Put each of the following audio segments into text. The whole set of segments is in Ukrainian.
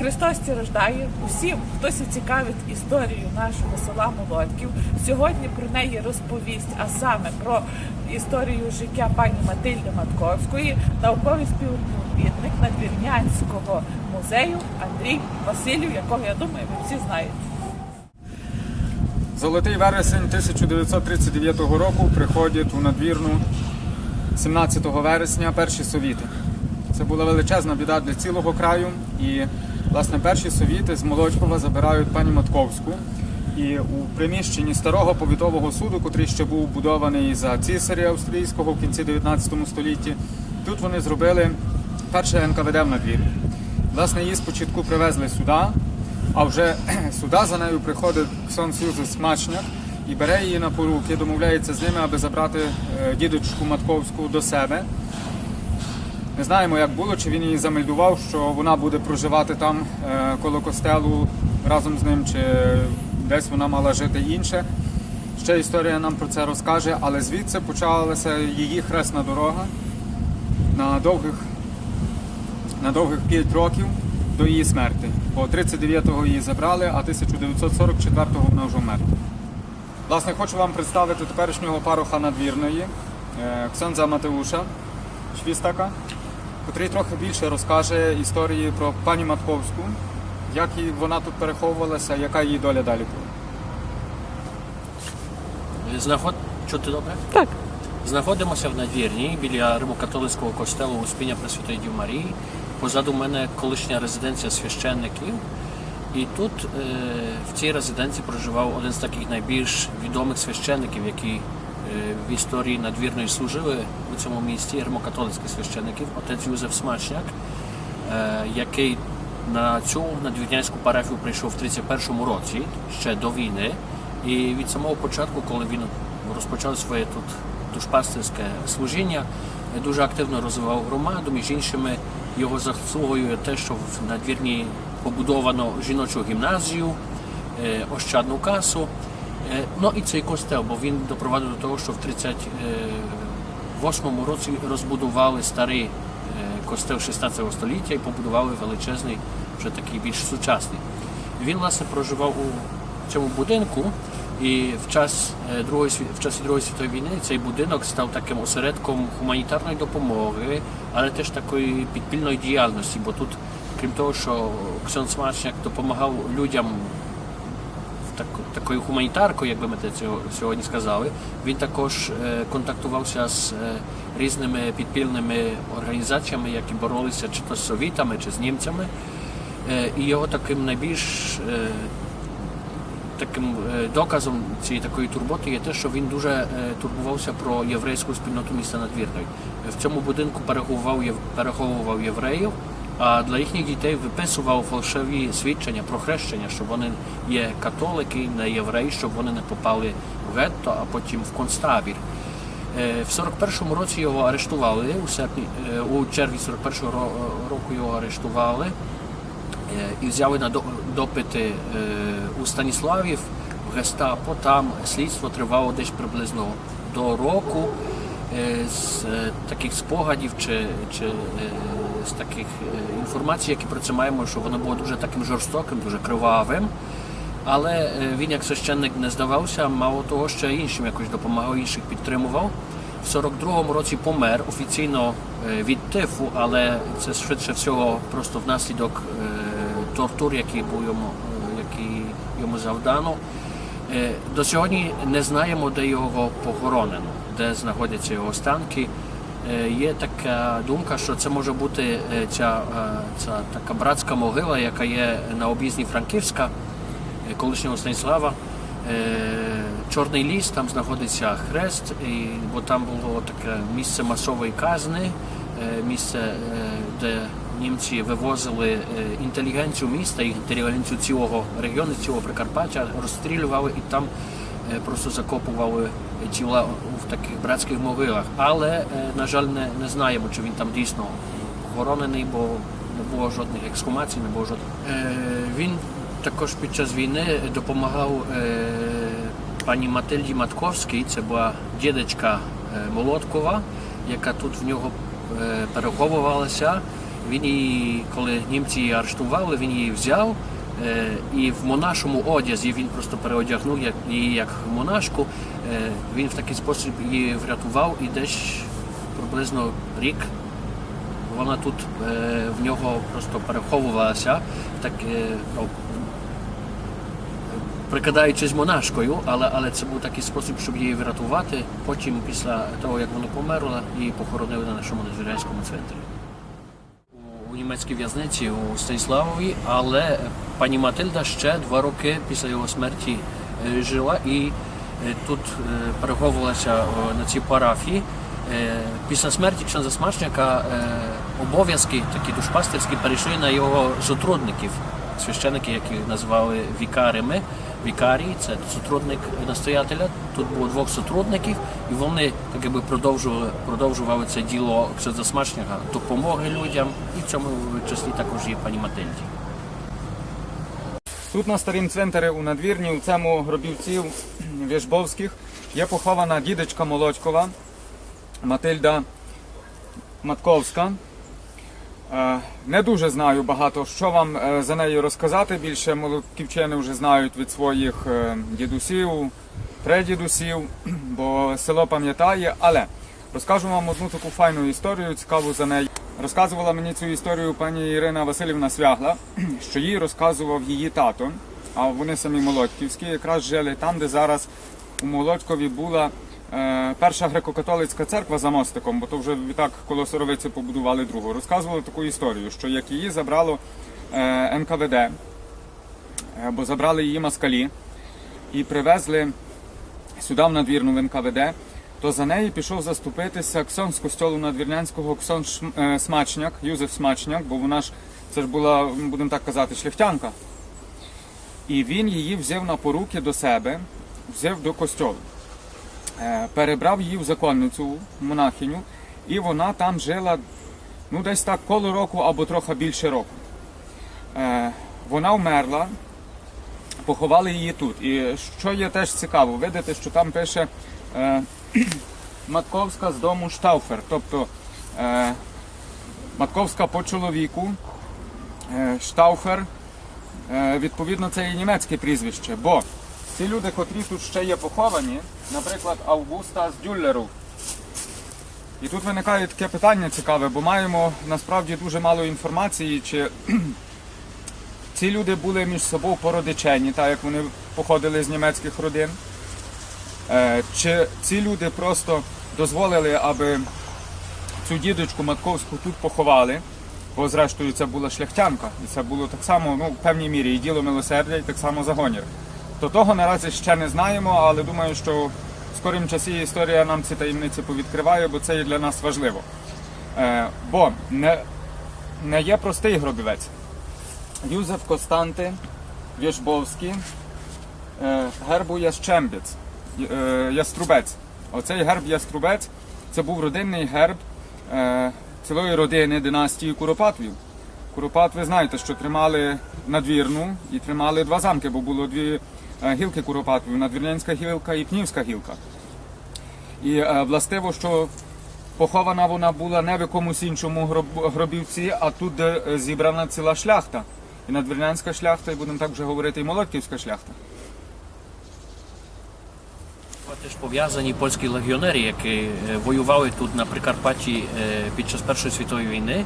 Христос ці рождає усім, хто сі цікавить історію нашого села Молодків. Сьогодні про неї розповість, а саме про історію життя пані Матильди Матковської, науковий співробітник Надвірнянського музею Андрій Василів, якого я думаю, ви всі знаєте. Золотий вересень 1939 року приходять у надвірну 17 вересня перші совіти. Це була величезна біда для цілого краю. І, власне, перші совіти з Молочкова забирають пані Матковську. І у приміщенні старого повітового суду, котрий ще був будований за цісаря австрійського в кінці 19 столітті, тут вони зробили перше НКВД в надвір'ї. Власне, її спочатку привезли сюди, а вже сюди за нею приходить Ксон Юзеф Смачняк і бере її на поруки, домовляється з ними, аби забрати е, дідочку Матковську до себе. Не знаємо, як було, чи він її замельдував, що вона буде проживати там е, коло костелу разом з ним, чи десь вона мала жити інше. Ще історія нам про це розкаже, але звідси почалася її хресна дорога на довгих, на довгих 5 років до її смерті. Бо 39-го її забрали, а 1944-го вона вже вмерла. Власне, хочу вам представити теперішнього пароха надвірної е, Ксьонза Матеуша Швістака, котрий трохи більше розкаже історії про пані Матковську, як її- вона тут переховувалася, яка її доля далі була. Знаход... Чути добре? Так. Знаходимося в надвірні біля римокатолицького костелу Успіння Пресвятої Дів Марії. Позаду мене колишня резиденція священників. І тут е, в цій резиденції проживав один з таких найбільш відомих священників, які е, в історії надвірної служили у цьому місті, римокатолицьких священників, отець Юзеф Смачняк, е, який на цю надвірнянську парафію прийшов в 31-му році, ще до війни. І від самого початку, коли він розпочав своє тут душпастерське служіння, дуже активно розвивав громаду. Між іншими, його заслугою те, що в надвірні побудовано жіночу гімназію, е, ощадну касу. Е, Ну і цей костел, бо він допровадив до того, що в 38-му році розбудували старий е, костел 16 століття і побудували величезний, вже такий більш сучасний. Він власне проживав у цьому будинку, і в час е, другої в часі Другої світової війни цей будинок став таким осередком гуманітарної допомоги, але теж такої підпільної діяльності, бо тут, крім того, що Ксьон Смачняк допомагав людям так, такою гуманітаркою, як би ми це сьогодні сказали. Він також е, контактувався з е, різними підпільними організаціями, які боролися чи то з совітами, чи з німцями. Е, і його таким найбільш таким доказом цієї такої турботи є те, що він дуже турбувався про єврейську спільноту міста Надвірної. В цьому будинку переховував євреїв, а для їхніх дітей виписував фальшиві свідчення про хрещення, що вони є католики, не євреї, щоб вони не попали в гетто, а потім в концтабір. Е, В 41-му році його арештували, у, серпні, е, у червні 41-го року його арештували е, і взяли на допити у Станіславів в гестапо. Там слідство тривало десь приблизно до року. Е, З е, таких спогадів чи, чи е, з таких інформацій, які про це маємо, що воно було дуже таким жорстоким, дуже кривавим. Але він як священник не здавався, мало того, ще іншим якось допомагав, інших підтримував. В 42-му році помер офіційно від тифу, але це швидше всього просто внаслідок тортур, які був йому, які йому завдано. До сьогодні не знаємо, де його похоронено, де знаходяться його останки. Е, Є така думка, що це може бути е, ця, е, ця така братська могила, яка є на об'їзні Франківська, колишнього Станіслава. Чорний ліс, там знаходиться хрест, і, бо там було таке місце масової казни, місце, де німці вивозили інтелігенцію міста, інтелігенцію цілого регіону, цілого Прикарпаття, розстрілювали і там просто закопували тіла в таких братських могилах. Але, е, на жаль, не, не знаємо, чи він там дійсно похоронений, бо не було жодних ексхумацій, не було жодних. Е, він також під час війни допомагав е, пані Матильді Матковській, це була дідечка е, Молоткова, яка тут в нього е, переховувалася. Він її, коли німці її арештували, він її взяв. Е, І в монашому одязі він просто переодягнув її як монашку. Е, Він в такий спосіб її врятував і десь приблизно рік вона тут е, в нього просто переховувалася, так ну, прикидаючись монашкою, але, але це був такий спосіб, щоб її врятувати. Потім, після того, як вона померла, її похоронили на нашому надвірянському центрі. Німецькій в'язниці у Станіславові, але пані Матильда ще два роки після його смерті е, жила і е, тут е, переховувалася на цій парафії. Після смерті ксенза Смачняка е, обов'язки такі душпастерські перейшли на його сотрудників, священики, які називали вікарями. Вікарій це сотрудник настоятеля. Тут було двох сотрудників, і вони так якби продовжували, продовжували це діло ксенза Смачняка, допомоги людям, і в цьому числі також і пані Матильді. Тут на старім цвинтарі у надвірні, у цьому гробівців Вєжбовських, є похована дідочка Молодькова, Матильда Матковська. Не дуже знаю багато, що вам е, за нею розказати. Більше молодківчани вже знають від своїх е, дідусів, предідусів, бо село пам'ятає. Але розкажу вам одну таку файну історію, цікаву за нею. Розказувала мені цю історію пані Ірина Васильівна Свягла, що їй розказував її тато, а вони самі Молодківські, якраз жили там, де зараз у Молодькові була перша греко-католицька церква за мостиком, бо то вже відтак коло Соровиці побудували другу. Розказували таку історію, що як її забрало е, НКВД, е, бо забрали її москалі і привезли сюди в надвірну в НКВД, то за неї пішов заступитися ксон з костьолу надвірнянського ксон е, Смачняк, Юзеф Смачняк, бо вона ж це ж була, будемо так казати, шляхтянка. І він її взяв на поруки до себе, взяв до костьолу. Е, Перебрав її в законницю, монахиню, і вона там жила ну, десь так коло року або трохи більше року. Е, Вона вмерла, поховали її тут. І що є теж цікаво, видите, що там пише е, Матковська з дому Штауфер, тобто Матковська по чоловіку, Штауфер, відповідно, це і німецьке прізвище, бо ці люди, котрі тут ще є поховані, наприклад, Августа з Дюллеру. І тут виникає таке питання цікаве, бо маємо насправді дуже мало інформації, чи ці люди були між собою породичені, так як вони походили з німецьких родин. Е, Чи ці люди просто дозволили, аби цю дідочку Матковську тут поховали, бо зрештою це була шляхтянка, і це було так само, ну, в певній мірі, і діло милосердя, і так само загонір. До того наразі ще не знаємо, але думаю, що в скорім часі історія нам ці таємниці повідкриває, бо це є для нас важливо. Е, бо не, не є простий гробівець. Юзеф Костанти Вєшбовський, е, гербу Ящембець, е, Яструбець. Оцей герб Яструбець це був родинний герб е, цілої родини династії Куропатвів. Куропат, ви знаєте, що тримали надвірну і тримали два замки, бо було дві гілки Куропатвів, надвірнянська гілка і пнівська гілка. І е, властиво, що похована вона була не в якомусь іншому гробівці, а тут, е, зібрана ціла шляхта. І надвірнянська шляхта, і будемо так вже говорити, і молодківська шляхта. Теж пов'язані польські легіонери, які е, воювали тут на Прикарпатті е, під час Першої світової війни.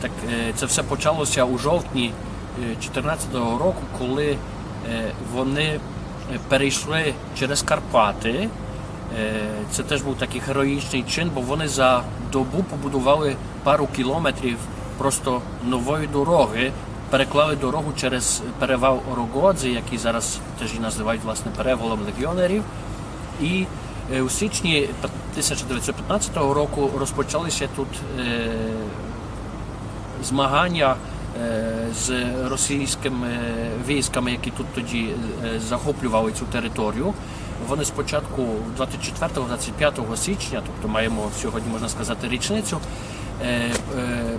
Так е, це все почалося у жовтні 2014 року, коли е, вони е, перейшли через Карпати. Е, Це теж був такий героїчний чин, бо вони за добу побудували пару кілометрів просто нової дороги, переклали дорогу через перевал Рогодзи, який зараз теж і називають власне перевалом легіонерів. І е, у січні 1915 року розпочалися тут е, змагання е, з російськими військами, які тут тоді захоплювали цю територію. Вони спочатку 24-25 січня, тобто маємо сьогодні, можна сказати, річницю,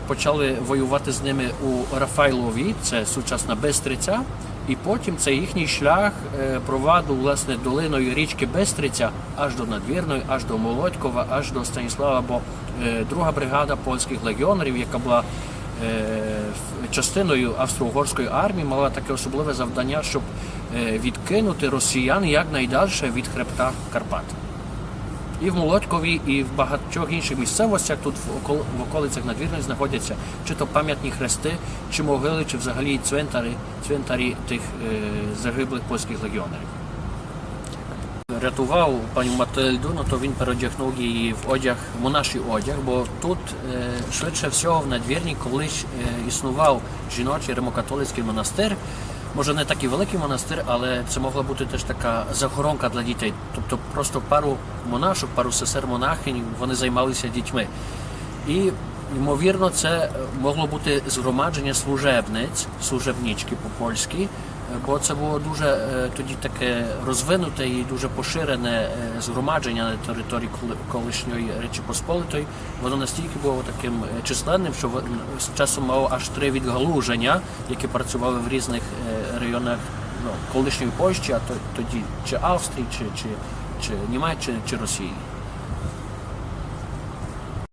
почали воювати з ними у Рафайлові, це сучасна Бестриця. І потім цей їхній шлях провадив власне долиною річки Бестриця аж до Надвірної, аж до Молодькова, аж до Станіслава. Бо друга бригада польських легіонерів, яка була частиною австро-угорської армії, мала таке особливе завдання, щоб е, відкинути росіян якнайдальше від хребта Карпат. І в Молодькові, і в багатьох інших місцевостях тут в, околицях надвірної знаходяться чи то пам'ятні хрести, чи могили, чи взагалі цвинтарі, цвинтарі тих е, загиблих польських легіонерів. Рятував пані Матильду, ну то він переодягнув її в одяг, монаший одяг, бо тут е, швидше всього в надвірні колись е, існував жіночий римокатолицький монастир. Може не такий великий монастир, але це могла бути теж така захоронка для дітей. Тобто просто пару монашок, пару сестер монахинь, вони займалися дітьми. І ймовірно, це могло бути згромадження служебниць, служебнички по-польськи, бо це було дуже е, тоді таке розвинуте і дуже поширене е, згромадження на території колишньої Речі Посполитої. Воно настільки було таким е, численним, що з часом мало аж три відгалуження, які працювали в різних е, районах ну, колишньої Польщі, а то- тоді чи Австрії, чи, чи, чи Німеччини, чи Росії.